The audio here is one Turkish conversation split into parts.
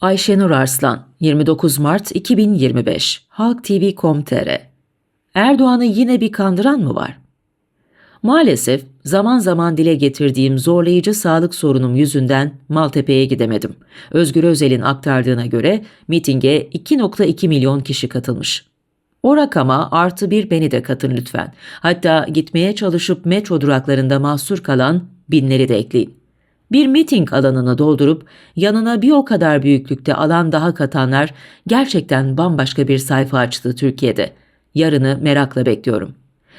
Ayşenur Arslan, 29 Mart 2025, Halk TV.com.tr Erdoğan'ı yine bir kandıran mı var? Maalesef zaman zaman dile getirdiğim zorlayıcı sağlık sorunum yüzünden Maltepe'ye gidemedim. Özgür Özel'in aktardığına göre mitinge 2.2 milyon kişi katılmış. O rakama artı bir beni de katın lütfen. Hatta gitmeye çalışıp metro duraklarında mahsur kalan binleri de ekleyin. Bir miting alanını doldurup yanına bir o kadar büyüklükte alan daha katanlar gerçekten bambaşka bir sayfa açtı Türkiye'de. Yarını merakla bekliyorum.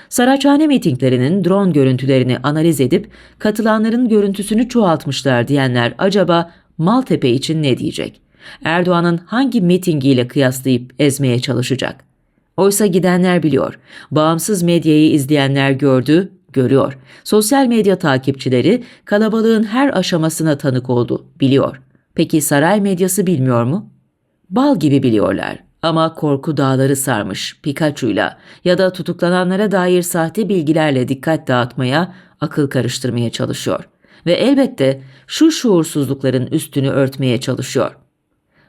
Saraçhane mitinglerinin drone görüntülerini analiz edip katılanların görüntüsünü çoğaltmışlar diyenler acaba Maltepe için ne diyecek? Erdoğan'ın hangi mitingiyle kıyaslayıp ezmeye çalışacak? Oysa gidenler biliyor. Bağımsız medyayı izleyenler gördü, görüyor. Sosyal medya takipçileri kalabalığın her aşamasına tanık oldu, biliyor. Peki saray medyası bilmiyor mu? Bal gibi biliyorlar. Ama korku dağları sarmış Pikachu'yla ya da tutuklananlara dair sahte bilgilerle dikkat dağıtmaya, akıl karıştırmaya çalışıyor. Ve elbette şu şuursuzlukların üstünü örtmeye çalışıyor.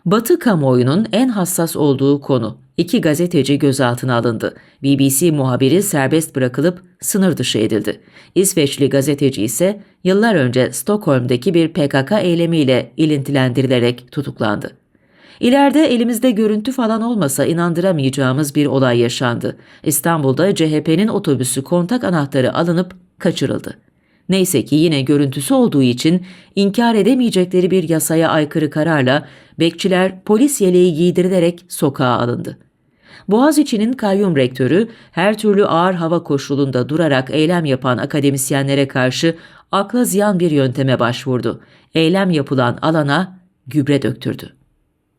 Batı kamuoyunun en hassas olduğu konu. İki gazeteci gözaltına alındı. BBC muhabiri serbest bırakılıp sınır dışı edildi. İsveçli gazeteci ise yıllar önce Stockholm'daki bir PKK eylemiyle ilintilendirilerek tutuklandı. İleride elimizde görüntü falan olmasa inandıramayacağımız bir olay yaşandı. İstanbul'da CHP'nin otobüsü kontak anahtarı alınıp kaçırıldı. Neyse ki yine görüntüsü olduğu için inkar edemeyecekleri bir yasaya aykırı kararla bekçiler polis yeleği giydirilerek sokağa alındı. Boğaziçi'nin kayyum rektörü her türlü ağır hava koşulunda durarak eylem yapan akademisyenlere karşı akla ziyan bir yönteme başvurdu. Eylem yapılan alana gübre döktürdü.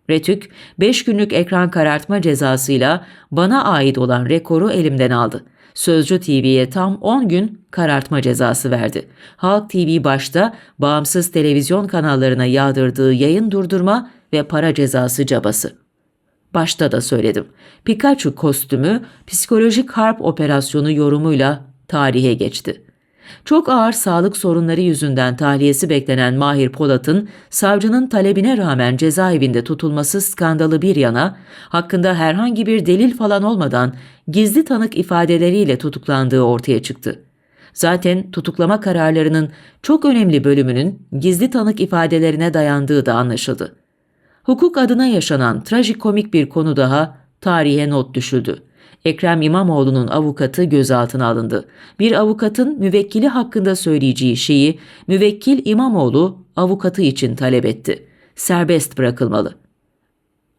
Retük, 5 günlük ekran karartma cezasıyla bana ait olan rekoru elimden aldı. Sözcü TV'ye tam 10 gün karartma cezası verdi. Halk TV başta bağımsız televizyon kanallarına yağdırdığı yayın durdurma ve para cezası cabası. Başta da söyledim. Pikachu kostümü psikolojik harp operasyonu yorumuyla tarihe geçti. Çok ağır sağlık sorunları yüzünden tahliyesi beklenen Mahir Polat'ın savcının talebine rağmen cezaevinde tutulması skandalı bir yana, hakkında herhangi bir delil falan olmadan gizli tanık ifadeleriyle tutuklandığı ortaya çıktı. Zaten tutuklama kararlarının çok önemli bölümünün gizli tanık ifadelerine dayandığı da anlaşıldı. Hukuk adına yaşanan trajikomik bir konu daha tarihe not düşüldü. Ekrem İmamoğlu'nun avukatı gözaltına alındı. Bir avukatın müvekkili hakkında söyleyeceği şeyi müvekkil İmamoğlu avukatı için talep etti. Serbest bırakılmalı.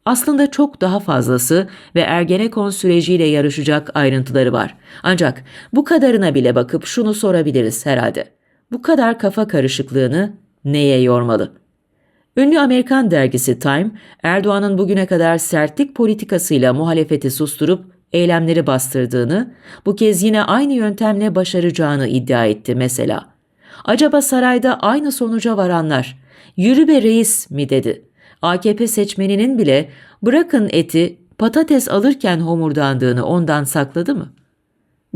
Aslında çok daha fazlası ve Ergenekon süreciyle yarışacak ayrıntıları var. Ancak bu kadarına bile bakıp şunu sorabiliriz herhalde. Bu kadar kafa karışıklığını neye yormalı?'' Ünlü Amerikan dergisi Time, Erdoğan'ın bugüne kadar sertlik politikasıyla muhalefeti susturup eylemleri bastırdığını, bu kez yine aynı yöntemle başaracağını iddia etti mesela. Acaba sarayda aynı sonuca varanlar, yürü be reis mi dedi. AKP seçmeninin bile bırakın eti patates alırken homurdandığını ondan sakladı mı?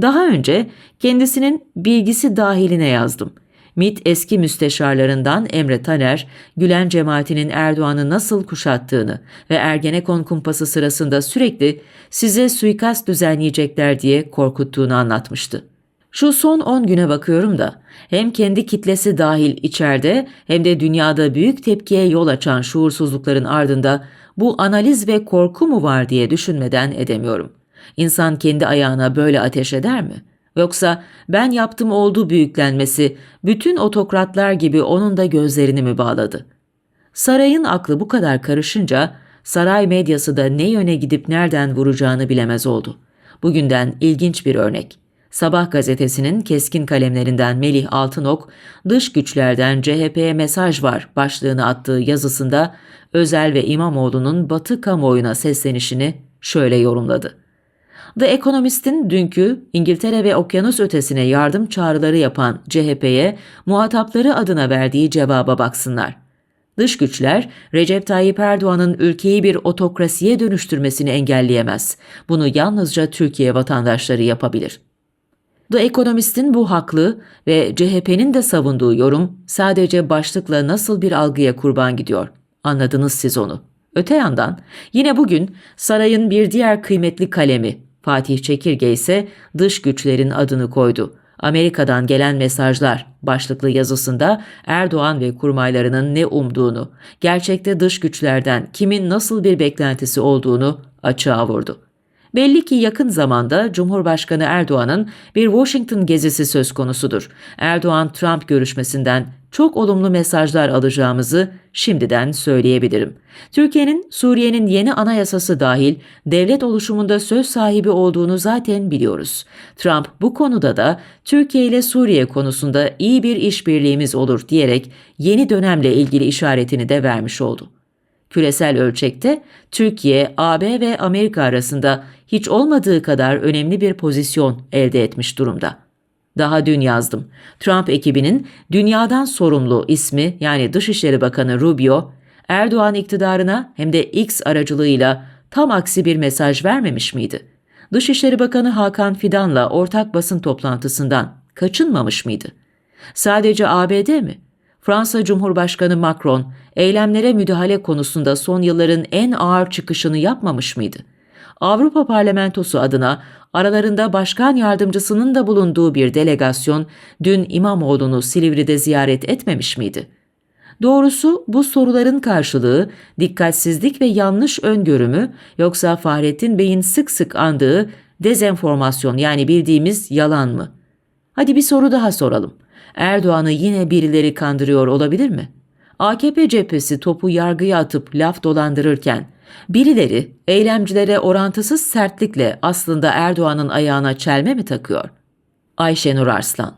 Daha önce kendisinin bilgisi dahiline yazdım.'' MİT eski müsteşarlarından Emre Taner, Gülen cemaatinin Erdoğan'ı nasıl kuşattığını ve Ergenekon kumpası sırasında sürekli size suikast düzenleyecekler diye korkuttuğunu anlatmıştı. Şu son 10 güne bakıyorum da hem kendi kitlesi dahil içeride hem de dünyada büyük tepkiye yol açan şuursuzlukların ardında bu analiz ve korku mu var diye düşünmeden edemiyorum. İnsan kendi ayağına böyle ateş eder mi?'' Yoksa ben yaptım oldu büyüklenmesi bütün otokratlar gibi onun da gözlerini mi bağladı? Sarayın aklı bu kadar karışınca saray medyası da ne yöne gidip nereden vuracağını bilemez oldu. Bugünden ilginç bir örnek. Sabah gazetesinin keskin kalemlerinden Melih Altınok, dış güçlerden CHP'ye mesaj var başlığını attığı yazısında Özel ve İmamoğlu'nun Batı kamuoyuna seslenişini şöyle yorumladı. The Economist'in dünkü İngiltere ve okyanus ötesine yardım çağrıları yapan CHP'ye muhatapları adına verdiği cevaba baksınlar. Dış güçler Recep Tayyip Erdoğan'ın ülkeyi bir otokrasiye dönüştürmesini engelleyemez. Bunu yalnızca Türkiye vatandaşları yapabilir. The Economist'in bu haklı ve CHP'nin de savunduğu yorum sadece başlıkla nasıl bir algıya kurban gidiyor. Anladınız siz onu. Öte yandan yine bugün sarayın bir diğer kıymetli kalemi Fatih Çekirge ise dış güçlerin adını koydu. Amerika'dan gelen mesajlar başlıklı yazısında Erdoğan ve kurmaylarının ne umduğunu, gerçekte dış güçlerden kimin nasıl bir beklentisi olduğunu açığa vurdu. Belli ki yakın zamanda Cumhurbaşkanı Erdoğan'ın bir Washington gezisi söz konusudur. Erdoğan-Trump görüşmesinden çok olumlu mesajlar alacağımızı şimdiden söyleyebilirim. Türkiye'nin Suriye'nin yeni anayasası dahil devlet oluşumunda söz sahibi olduğunu zaten biliyoruz. Trump bu konuda da Türkiye ile Suriye konusunda iyi bir işbirliğimiz olur diyerek yeni dönemle ilgili işaretini de vermiş oldu. Küresel ölçekte Türkiye, AB ve Amerika arasında hiç olmadığı kadar önemli bir pozisyon elde etmiş durumda. Daha dün yazdım. Trump ekibinin dünyadan sorumlu ismi yani Dışişleri Bakanı Rubio, Erdoğan iktidarına hem de X aracılığıyla tam aksi bir mesaj vermemiş miydi? Dışişleri Bakanı Hakan Fidan'la ortak basın toplantısından kaçınmamış mıydı? Sadece ABD mi? Fransa Cumhurbaşkanı Macron eylemlere müdahale konusunda son yılların en ağır çıkışını yapmamış mıydı? Avrupa Parlamentosu adına aralarında başkan yardımcısının da bulunduğu bir delegasyon dün İmamoğlu'nu Silivri'de ziyaret etmemiş miydi? Doğrusu bu soruların karşılığı dikkatsizlik ve yanlış öngörümü yoksa Fahrettin Bey'in sık sık andığı dezenformasyon yani bildiğimiz yalan mı? Hadi bir soru daha soralım. Erdoğan'ı yine birileri kandırıyor olabilir mi? AKP cephesi topu yargıya atıp laf dolandırırken birileri eylemcilere orantısız sertlikle aslında Erdoğan'ın ayağına çelme mi takıyor? Ayşenur Arslan